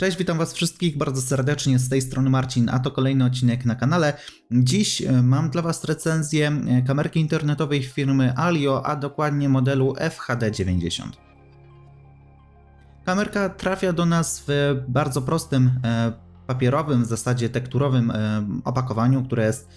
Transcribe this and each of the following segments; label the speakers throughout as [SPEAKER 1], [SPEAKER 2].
[SPEAKER 1] Cześć, witam Was wszystkich bardzo serdecznie z tej strony Marcin, a to kolejny odcinek na kanale. Dziś e, mam dla Was recenzję e, kamerki internetowej firmy Alio, a dokładnie modelu FHD90. Kamerka trafia do nas w bardzo prostym e, papierowym, w zasadzie tekturowym opakowaniu, które jest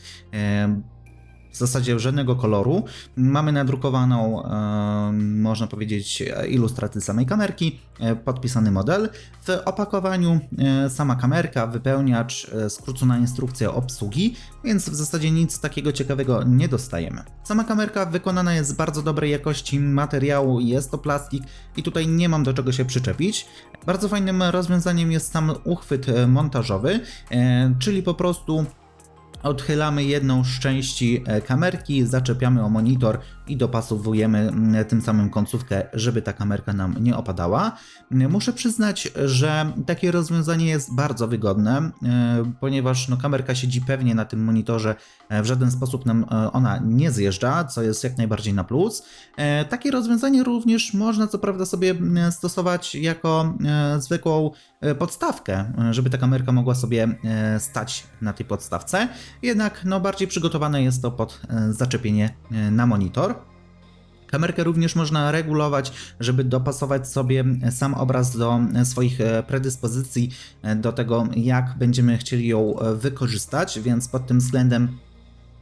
[SPEAKER 1] zasadzie żadnego koloru. Mamy nadrukowaną, e, można powiedzieć, ilustrację samej kamerki, e, podpisany model. W opakowaniu e, sama kamerka, wypełniacz, skrócona instrukcja obsługi, więc w zasadzie nic takiego ciekawego nie dostajemy. Sama kamerka wykonana jest z bardzo dobrej jakości materiału, jest to plastik i tutaj nie mam do czego się przyczepić. Bardzo fajnym rozwiązaniem jest sam uchwyt montażowy, czyli po prostu Odchylamy jedną z części e, kamerki, zaczepiamy o monitor i dopasowujemy mm, tym samym końcówkę, żeby ta kamerka nam nie opadała. Muszę przyznać, że takie rozwiązanie jest bardzo wygodne, e, ponieważ no, kamerka siedzi pewnie na tym monitorze, e, w żaden sposób nam e, ona nie zjeżdża, co jest jak najbardziej na plus. Takie rozwiązanie również można co prawda sobie mm, stosować jako zwykłą podstawkę, żeby ta kamerka mogła sobie stać na tej podstawce. Jednak no, bardziej przygotowane jest to pod zaczepienie na monitor. Kamerkę również można regulować, żeby dopasować sobie sam obraz do swoich e, predyspozycji, e, do tego jak będziemy chcieli ją e, wykorzystać, więc pod tym względem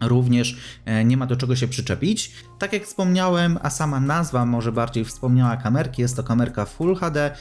[SPEAKER 1] również e, nie ma do czego się przyczepić. Tak jak wspomniałem, a sama nazwa może bardziej wspomniała kamerki, jest to kamerka Full HD, e,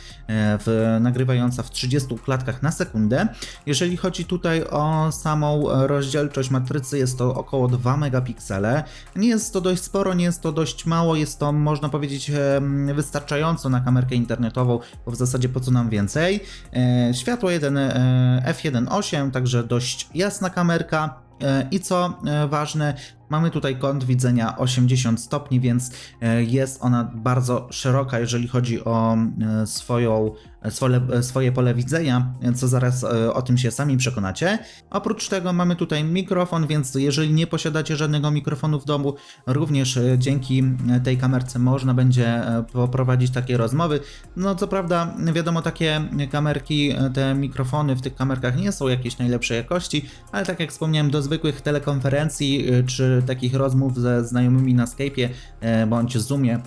[SPEAKER 1] w, nagrywająca w 30 klatkach na sekundę. Jeżeli chodzi tutaj o samą rozdzielczość matrycy, jest to około 2 megapiksele. Nie jest to dość sporo, nie jest to dość mało, jest to można powiedzieć em, wystarczająco na kamerkę internetową, bo w zasadzie po co nam więcej. E, Światło 1 e, f1.8, także dość jasna kamerka. E, I co e, ważne, mamy tutaj kąt widzenia 80 stopni, więc e, jest ona bardzo szeroka, jeżeli chodzi o e, swoją, swoje, swoje pole widzenia, co zaraz e, o tym się sami przekonacie. Oprócz tego mamy tutaj mikrofon, więc jeżeli nie posiadacie żadnego mikrofonu w domu, również e, dzięki tej kamerce można będzie e, poprowadzić takie rozmowy. No co prawda, wiadomo, takie kamerki, e, te mikrofony w tych kamerkach nie są jakiejś najlepszej jakości, ale tak jak wspomniałem, do zwykłych telekonferencji e, czy takich rozmów ze znajomymi na Skype'ie e, bądź Zoomie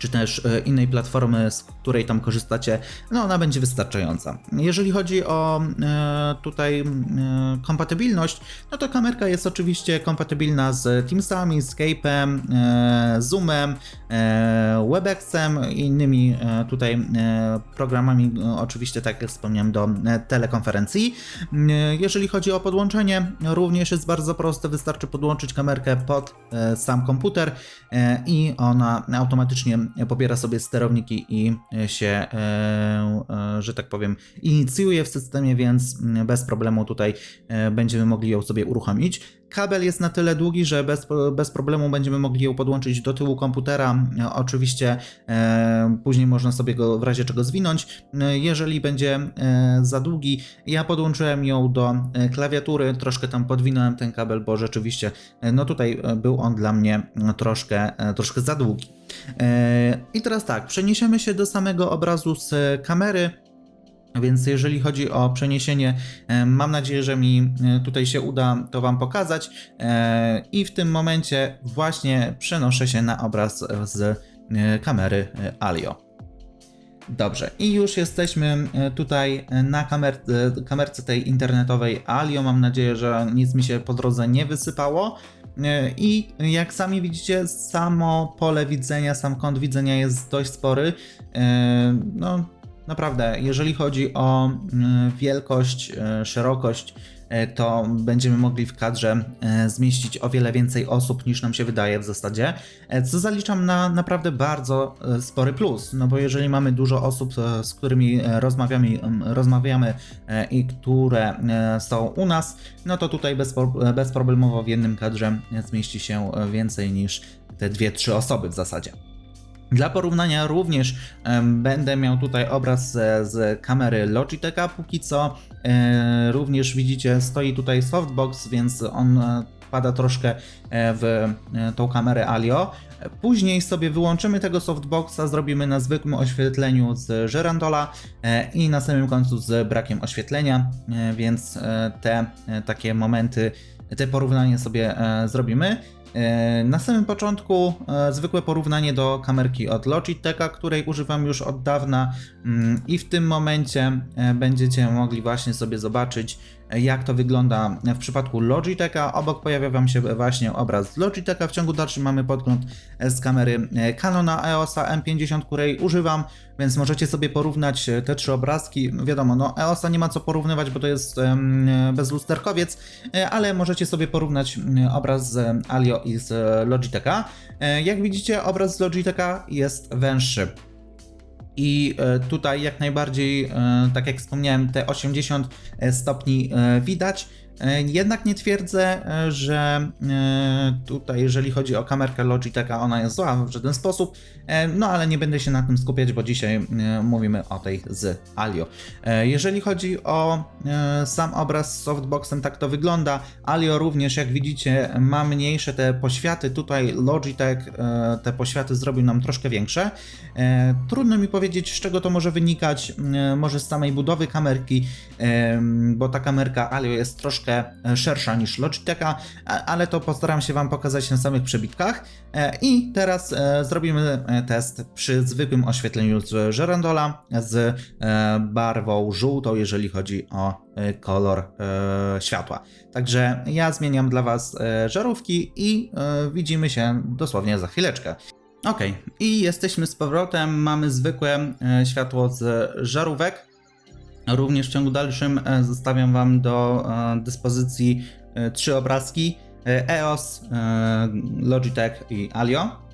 [SPEAKER 1] czy też e, innej platformy, z której tam korzystacie, no ona będzie wystarczająca. Jeżeli chodzi o e, tutaj e, kompatybilność, no to kamerka jest oczywiście kompatybilna z Teamsami, Skype'em, Zoomem, Webexem i innymi tutaj programami, oczywiście tak jak wspomniałem, do telekonferencji. Jeżeli chodzi o podłączenie, również jest bardzo proste, wystarczy podłączyć kamerkę pod sam komputer i ona automatycznie pobiera sobie sterowniki i się, e, e, że tak powiem, inicjuje w systemie, więc bez problemu tutaj e, będziemy mogli ją sobie uruchomić. Kabel jest na tyle długi, że bez, bez problemu będziemy mogli ją podłączyć do tyłu komputera. Oczywiście e, później można sobie go w razie czego zwinąć. E, Jeżeli będzie e, za długi, ja podłączyłem ją do e, klawiatury, troszkę tam podwinąłem ten kabel, bo rzeczywiście e, no tutaj był on dla mnie troszkę, troszkę za długi. E, I teraz tak, przeniesiemy się do samego obrazu z kamery. Więc jeżeli chodzi o przeniesienie, e, mam nadzieję, że mi e, tutaj się uda to Wam pokazać. E, I w tym momencie właśnie przenoszę się na obraz z kamery Alio. Dobrze, i już jesteśmy tutaj na kamer kamerce tej internetowej Alio. Mam nadzieję, że nic mi się po drodze nie wysypało. I jak sami widzicie, samo pole widzenia, sam kąt widzenia jest dość spory. No, naprawdę, jeżeli chodzi o mm, wielkość, e, szerokość, e, to będziemy mogli w kadrze e, zmieścić o wiele więcej osób niż nam się wydaje w zasadzie, co zaliczam na naprawdę bardzo spory plus, no bo jeżeli mamy dużo osób, z którymi rozmawiamy, rozmawiamy i które są u nas, no to tutaj bezproblemowo w jednym kadrze zmieści się więcej niż te dwie, trzy osoby w zasadzie. Dla porównania również będę miał tutaj obraz z, kamery Logitecha póki co. E, również widzicie stoi tutaj softbox, więc on e, wpada troszkę e, w tą kamerę Alio. Później sobie wyłączymy tego softboxa, zrobimy na zwykłym oświetleniu z żerandola i na samym końcu z brakiem oświetlenia, więc te takie momenty, te porównanie sobie zrobimy. E, Na samym początku e, zwykłe porównanie do kamerki od Logitecha, której używam już od dawna. Mm, i w tym momencie e, będziecie mogli właśnie sobie zobaczyć jak to wygląda w przypadku Logitecha. Obok pojawia Wam się właśnie obraz z Logitecha. W ciągu dalszym mamy podgląd z kamery Canona EOSa M50, której używam, więc możecie sobie porównać te trzy obrazki. Wiadomo, no EOSa nie ma co porównywać, bo to jest bezlusterkowiec, ale możecie sobie porównać obraz z Alio i z Logitecha. E, Jak widzicie, obraz z Logitecha jest węższy. I e, tutaj jak najbardziej, e, tak jak wspomniałem, te 80 stopni e, widać. E, Jednak nie twierdzę, e, że e, tutaj, jeżeli chodzi o kamerkę Logitecha, ona jest zła w żaden sposób. No ale nie będę się na tym skupiać, bo dzisiaj mówimy o tej z Alio. Jeżeli chodzi o sam obraz z softboxem, tak to wygląda. Alio również, jak widzicie, ma mniejsze te poświaty. Tutaj Logitech te poświaty zrobił nam troszkę większe. Trudno mi powiedzieć, z czego to może wynikać. Może z samej budowy kamerki, bo ta kamerka Alio jest troszkę e, szersza niż Logitecha, ale to postaram się Wam pokazać na samych przebitkach. E, I teraz e, zrobimy test przy zwykłym oświetleniu z żerandola z barwą żółtą, jeżeli chodzi o kolor światła. Także ja zmieniam dla Was żarówki i widzimy się dosłownie za chwileczkę. Ok, i jesteśmy z powrotem. Mamy zwykłe światło z żarówek. Również w ciągu dalszym e, zostawiam Wam do e, dyspozycji e, trzy obrazki: EOS, Logitech i Alio.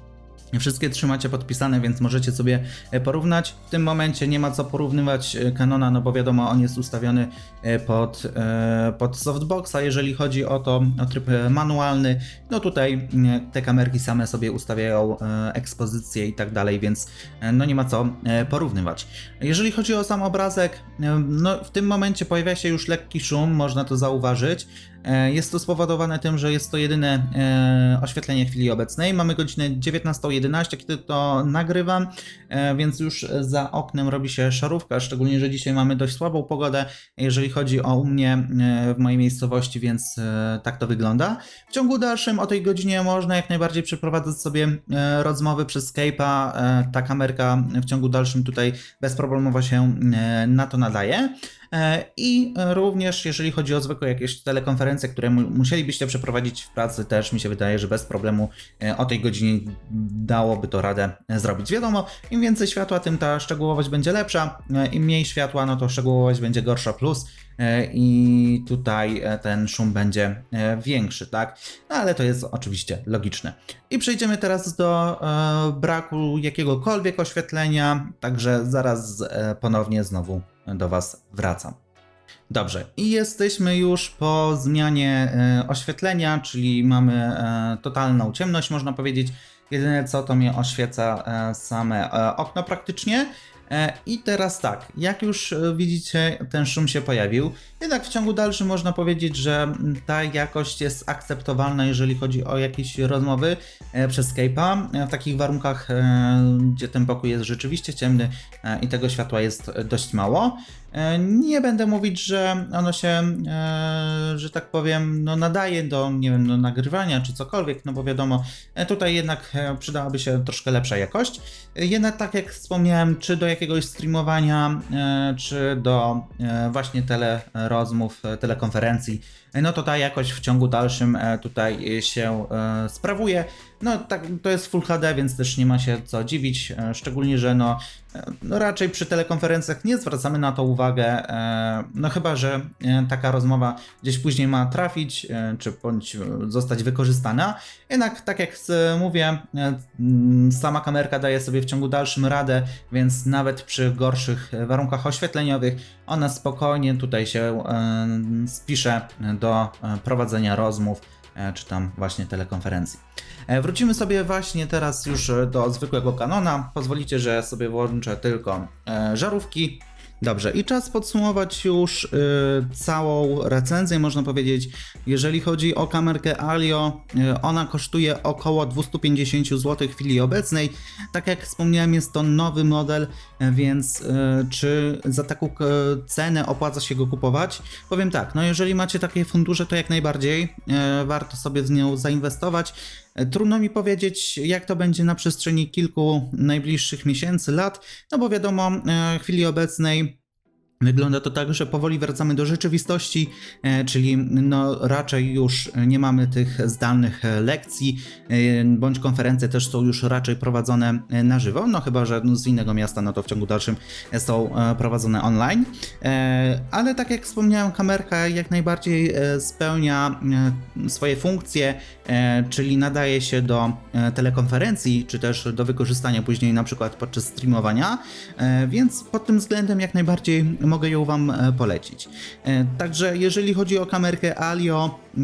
[SPEAKER 1] Wszystkie trzy macie podpisane, więc możecie sobie e, porównać. W tym momencie nie ma co porównywać e, Canona, no bo wiadomo, on jest ustawiony e, pod, pod softboxa. Jeżeli chodzi o to, o tryb manualny, no tutaj te kamerki same sobie ustawiają ekspozycję i tak dalej, więc no nie ma co porównywać. Jeżeli chodzi o sam obrazek, no w tym momencie pojawia się już lekki szum, można to zauważyć. Jest to spowodowane tym, że jest to jedyne oświetlenie w chwili obecnej. Mamy godzinę 19.11, kiedy to nagrywam, e, więc już za oknem robi się szarówka, szczególnie, że dzisiaj mamy dość słabą pogodę, jeżeli chodzi o u mnie e, w mojej miejscowości, więc e, tak to wygląda. W ciągu dalszym o tej godzinie można jak najbardziej przeprowadzać sobie rozmowy przez Skype'a. Ta kamerka w ciągu dalszym tutaj bezproblemowo się na to nadaje. E, I również jeżeli chodzi o zwykłe jakieś telekonferencje, które mu- musielibyście przeprowadzić w pracy, też mi się wydaje, że bez problemu e, o tej godzinie dałoby to radę e, zrobić. Wiadomo, im więcej światła, tym ta szczegółowość będzie lepsza, im mniej światła, no to szczegółowość będzie gorsza plus i tutaj ten szum będzie większy, tak? No ale to jest oczywiście logiczne. I przejdziemy teraz do braku jakiegokolwiek oświetlenia, także zaraz ponownie znowu do Was wracam. Dobrze, i jesteśmy już po zmianie e, oświetlenia, czyli mamy e, totalną ciemność, można powiedzieć. Jedyne co to mnie oświeca e, same e, okno praktycznie. E, I teraz tak, jak już e, widzicie, ten szum się pojawił. Jednak w ciągu dalszym można powiedzieć, że ta jakość jest akceptowalna, jeżeli chodzi o jakieś rozmowy e, przez Skype'a. W takich warunkach, gdzie ten pokój jest rzeczywiście ciemny i tego światła jest dość mało. E, Nie będę mówić, że ono się, e, że tak powiem, no nadaje do, nie wiem, do nagrywania czy cokolwiek, no bo wiadomo, e, tutaj jednak przydałaby się troszkę lepsza jakość. Jednak tak jak wspomniałem, czy do jakiegoś streamowania, czy do właśnie telerozmów, telekonferencji, no to ta jakość w ciągu dalszym tutaj się sprawuje. No tak, to jest Full HD, więc też nie ma się co dziwić, szczególnie, że no, no raczej przy telekonferencjach nie zwracamy na to uwagę, e, no chyba, że e, taka rozmowa gdzieś później ma trafić, e, czy bądź zostać wykorzystana. Jednak tak jak mówię, sama kamerka daje sobie w ciągu dalszym radę, więc nawet przy gorszych warunkach oświetleniowych ona spokojnie tutaj się spisze do prowadzenia rozmów, czy tam właśnie telekonferencji. E, Wrócimy sobie właśnie teraz już e, do zwykłego kanona. Pozwolicie, że sobie włączę tylko e, żarówki. Dobrze, i czas podsumować już y, całą recenzję, można powiedzieć. Jeżeli chodzi o kamerkę Alio, y, ona kosztuje około 250 zł w chwili obecnej. Tak jak wspomniałem, jest to nowy model, więc y, czy za taką cenę opłaca się go kupować? Powiem tak, no jeżeli macie takie fundusze, to jak najbardziej warto sobie w nią zainwestować. Trudno mi powiedzieć, jak to będzie na przestrzeni kilku najbliższych miesięcy, lat, no bo wiadomo, e, w chwili obecnej Wygląda to tak, że powoli wracamy do rzeczywistości, e, czyli no raczej już nie mamy tych zdalnych e, lekcji, e, bądź konferencje też są już raczej prowadzone na żywo, no chyba, że z innego miasta, no to w ciągu dalszym są prowadzone online. Ale tak jak wspomniałem, kamerka jak najbardziej spełnia swoje funkcje, czyli nadaje się do telekonferencji, czy też do wykorzystania później na przykład podczas streamowania, więc pod tym względem jak najbardziej mogę ją Wam e, polecić. E, Także jeżeli chodzi o kamerkę Alio, e,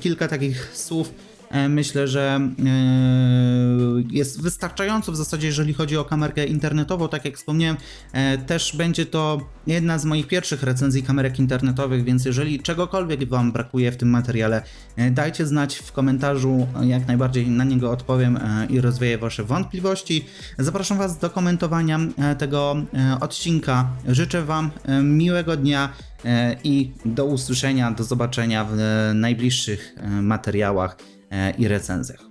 [SPEAKER 1] kilka takich słów. E, Myślę, że e, jest wystarczająco w zasadzie, jeżeli chodzi o kamerkę internetową. Tak jak wspomniałem, e, też będzie to jedna z moich pierwszych recenzji kamerek internetowych, więc jeżeli czegokolwiek Wam brakuje w tym materiale, dajcie znać w komentarzu, jak najbardziej na niego odpowiem i rozwieję Wasze wątpliwości. Zapraszam Was do komentowania tego odcinka. Życzę Wam miłego dnia i do usłyszenia, do zobaczenia w najbliższych materiałach i recenzjach.